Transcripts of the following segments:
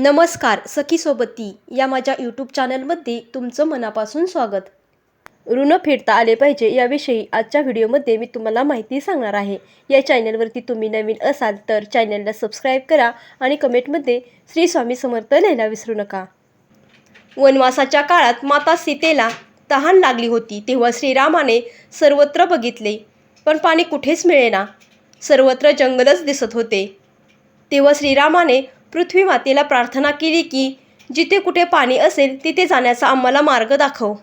नमस्कार सखी सोबती या माझ्या यूट्यूब चॅनलमध्ये तुमचं मनापासून स्वागत. ऋण फेडता आले पाहिजे याविषयी आजच्या व्हिडिओमध्ये मी तुम्हाला माहिती सांगणार आहे. या चॅनलवरती तुम्ही नवीन असाल तर चॅनलला सबस्क्राईब करा आणि कमेंटमध्ये श्री स्वामी समर्थ लिहायला विसरू नका. वनवासाच्या काळात माता सीतेला तहान लागली होती तेव्हा श्रीरामाने सर्वत्र बघितले पण पाणी कुठेच मिळेना. सर्वत्र जंगलच दिसत होते. तेव्हा श्रीरामाने पृथ्वी मातेला प्रार्थना केली की जिथे कुठे पाणी असेल तिथे जाण्याचा आम्हाला मार्ग दाखव.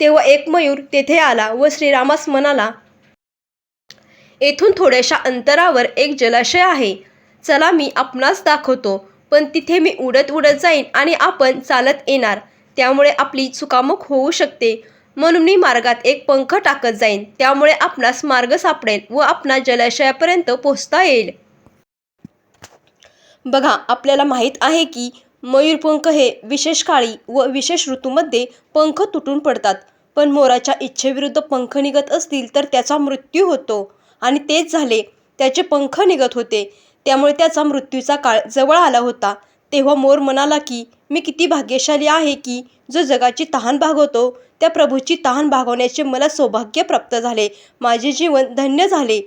तेव्हा एक मयूर तेथे आला व श्रीरामास म्हणाला येथून थोड्याशा अंतरावर एक जलाशय आहे. चला मी आपणास दाखवतो पण तिथे मी उडत उडत जाईन आणि आपण चालत येणार. त्यामुळे आपली चुकामुक होऊ शकते. म्हणून मी मार्गात एक पंख टाकत जाईन. त्यामुळे आपणास मार्ग सापडेल व आपणास जलाशयापर्यंत पोहोचता येईल. बघा आपल्याला माहीत आहे की मयूरपंख हे विशेष काळी व विशेष ऋतूमध्ये पंख तुटून पडतात. पण मोराच्या इच्छेविरुद्ध पंख निघत असतील तर त्याचा मृत्यू होतो. आणि तेच झाले. त्याचे पंख निघत होते. त्यामुळे त्याचा मृत्यूचा काळ जवळ आला होता. तेव्हा मोर म्हणाला की मी किती भाग्यशाली आहे की जो जगाची तहान भागवतो त्या प्रभूची तहान भागवण्याचे मला सौभाग्य प्राप्त झाले. माझे जीवन धन्य झाले.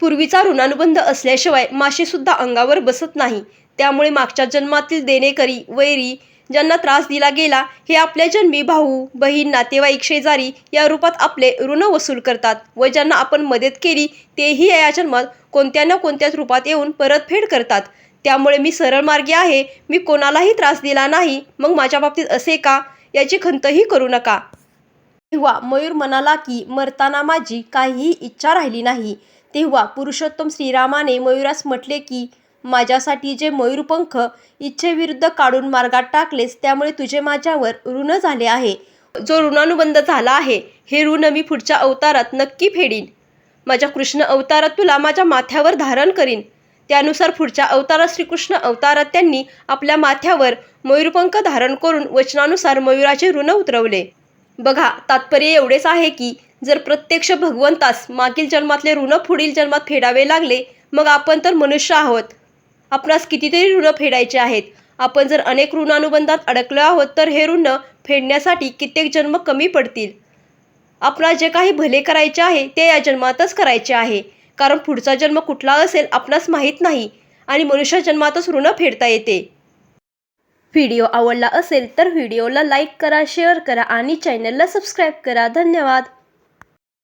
पूर्वीचा ऋणानुबंध असल्याशिवाय माशीसुद्धा अंगावर बसत नाही. त्यामुळे मागच्या जन्मातील देणेकरी वैरी ज्यांना त्रास दिला गेला हे आपल्या जन्मी भाऊ बहीण नातेवाईक शेजारी या रूपात आपले ऋण वसूल करतात व ज्यांना आपण मदत केली तेही या जन्मात कोणत्या ना कोणत्याच रूपात येऊन परतफेड करतात. त्यामुळे मी सरळ मार्गी आहे मी कोणालाही त्रास दिला नाही मग माझ्या बाबतीत असे का? याची खंतही करू नका. तेव्हा मयूर म्हणाला की मरताना माझी काहीही इच्छा राहिली नाही. तेव्हा पुरुषोत्तम श्रीरामाने मयूरास म्हटले की माझ्यासाठी जे मयूरपंख इच्छेविरुद्ध काढून मार्गात टाकलेस त्यामुळे तुझे माझ्यावर ऋण झाले आहे. जो ऋणानुबंध झाला आहे हे ऋण मी पुढच्या अवतारात नक्की फेडीन. माझ्या कृष्ण अवतारात तुला माझ्या माथ्यावर धारण करीन. त्यानुसार पुढच्या अवतारात श्रीकृष्ण अवतारात त्यांनी आपल्या माथ्यावर मयूरपंख धारण करून वचनानुसार मयूराचे ऋण उतरवले. बघा तात्पर्य एवढेच आहे की जर प्रत्यक्ष भगवंतास मागील जन्मातले ऋण पुढील जन्मात फेडावे लागले मग आपण तर मनुष्य आहोत. आपणास कितीतरी ऋण फेडायचे आहेत. आपण जर अनेक ऋणानुबंधात अडकलो आहोत तर हे ऋण फेडण्यासाठी कित्येक जन्म कमी पडतील. आपणास जे काही भले करायचे आहे ते या जन्मातच करायचे आहे. कारण पुढचा जन्म कुठला असेल आपणास माहीत नाही आणि मनुष्य जन्मातच ऋण फेडता येते. व्हिडिओ आवडला असेल तर व्हिडिओला लाईक करा शेअर करा आणि चॅनलला सबस्क्राईब करा. धन्यवाद.